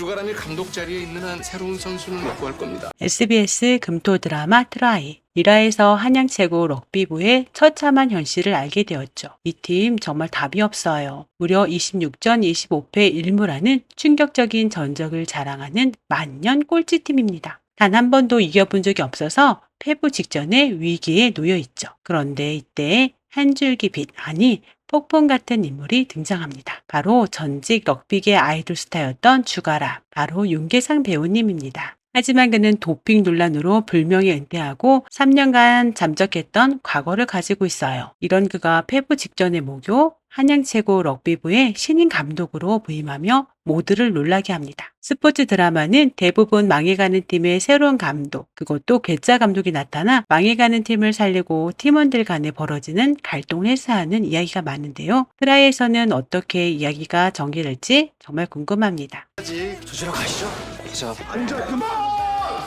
주가람이 감독 자리에 있는 한 새로운 선수는 못 구할 겁니다. SBS 금토 드라마 트라이. 일화에서 한양 최고 럭비부의 처참한 현실을 알게 되었죠. 이 팀 정말 답이 없어요. 무려 26전 25패 1무라는 충격적인 전적을 자랑하는 만년 꼴찌팀입니다. 단 한 번도 이겨본 적이 없어서 패부 직전에 위기에 놓여 있죠. 그런데 이때 한 줄기 빛, 아니 폭풍 같은 인물이 등장합니다. 바로 전직 럭비계 아이돌 스타였던 주가라, 바로 윤계상 배우님입니다. 하지만 그는 도핑 논란으로 불명예 은퇴하고 3년간 잠적했던 과거를 가지고 있어요. 이런 그가 패부 직전의 모교, 한양 최고 럭비부의 신인 감독으로 부임하며 모두를 놀라게 합니다. 스포츠 드라마는 대부분 망해가는 팀의 새로운 감독, 그것도 괴짜 감독이 나타나 망해가는 팀을 살리고 팀원들 간에 벌어지는 갈등을 해소하는 이야기가 많은데요. 트라이에서는 어떻게 이야기가 전개될지 정말 궁금합니다. 조지러 가시죠. 자, 앉아 그만!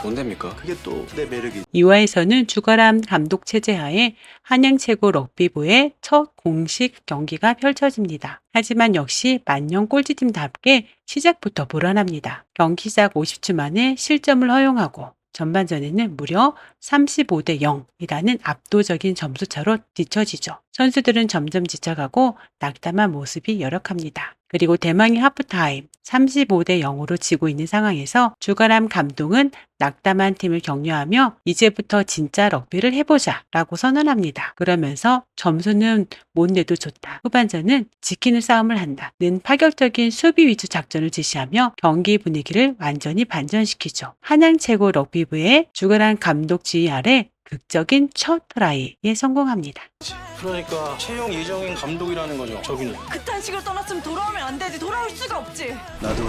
뭔데입니까? 그게 또 내 매력이 2화에서는 주가람 감독 체제하에 한양 최고 럭비부의 첫 공식 경기가 펼쳐집니다. 하지만 역시 만년 꼴찌팀답게 시작부터 불안합니다. 경기 시작 50초 만에 실점을 허용하고 전반전에는 무려 35대 0이라는 압도적인 점수차로 뒤처지죠. 선수들은 점점 지쳐가고 낙담한 모습이 열악합니다. 그리고 대망의 하프타임 35대 0으로 지고 있는 상황에서 주가람 감독은 낙담한 팀을 격려하며 이제부터 진짜 럭비를 해보자 라고 선언합니다. 그러면서 점수는 못 내도 좋다. 후반전은 지키는 싸움을 한다. 는 파격적인 수비 위주 작전을 지시하며 경기 분위기를 완전히 반전시키죠. 한양 최고 럭비부의 주가람 감독 지휘 아래 극적인 첫 트라이에 성공합니다. 그러니까 채용 예정인 감독이라는 거죠. 저기는. 그딴 식으로 떠났으면 돌아오면 안 되지 돌아올 수가 없지 나도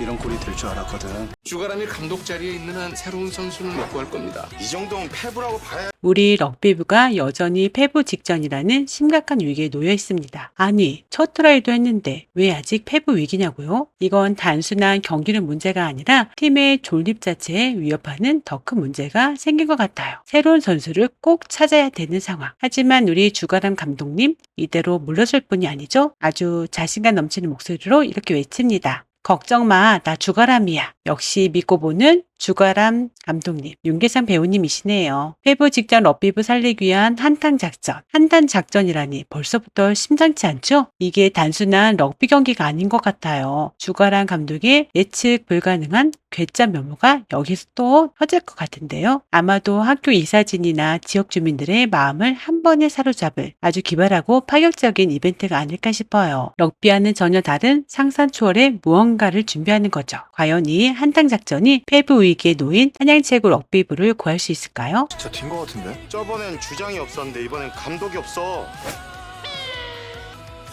이런 꼴이 될 줄 알았거든 주가람이 감독 자리에 있는 한 새로운 선수는 못 구할 겁니다. 이 정도면 패부라고 봐야 우리 럭비부가 여전히 패부 직전이라는 심각한 위기에 놓여 있습니다. 아니, 첫 트라이도 했는데 왜 아직 패부 위기냐고요? 이건 단순한 경기는 문제가 아니라 팀의 존립 자체에 위협하는 더 큰 문제가 생긴 것 같아요. 새로운 선수를 꼭 찾아야 되는 상황. 하지만 우리 주가람 감독님, 이대로 물러설 뿐이 아니죠? 아주 자신감 넘치는 목소리로 이렇게 외칩니다. 걱정 마, 나 주가람이야. 역시 믿고 보는 주가람 감독님, 윤계상 배우님이시네요. 회부 직전 럭비부 살리기 위한 한탕 작전. 한탄 작전이라니 벌써부터 심상치 않죠? 이게 단순한 럭비 경기가 아닌 것 같아요. 주가람 감독의 예측 불가능한 괴짜 면모가 여기서 또 터질 것 같은데요. 아마도 학교 이사진이나 지역 주민들의 마음을 한 번에 사로잡을 아주 기발하고 파격적인 이벤트가 아닐까 싶어요. 럭비와는 전혀 다른 상상 초월의 무언가를 준비하는 거죠. 과연 이 한탕 작전이 패부 위기에 놓인 한양 최고 럭비부를 구할 수 있을까요? 진짜 튄거 같은데? 저번엔 주장이 없었는데 이번엔 감독이 없어.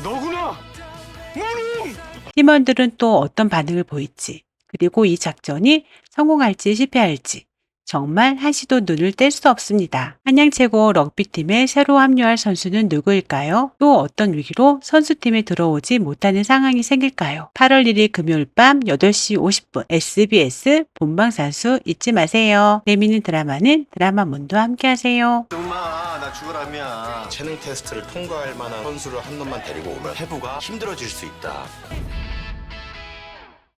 너구나! 뭐는! 팀원들은 또 어떤 반응을 보일지, 그리고 이 작전이 성공할지 실패할지, 정말 한시도 눈을 뗄 수 없습니다. 한양 최고 럭비팀에 새로 합류할 선수는 누구일까요? 또 어떤 위기로 선수팀에 들어오지 못하는 상황이 생길까요? 8월 1일 금요일 밤 8시 50분 SBS 본방사수 잊지 마세요. 재미있는 드라마는 드라마 문도 함께 하세요. 엄마, 나 주가람이야. 재능 테스트를 통과할 만한 선수를 한 놈만 데리고 오면 패부가 힘들어질 수 있다.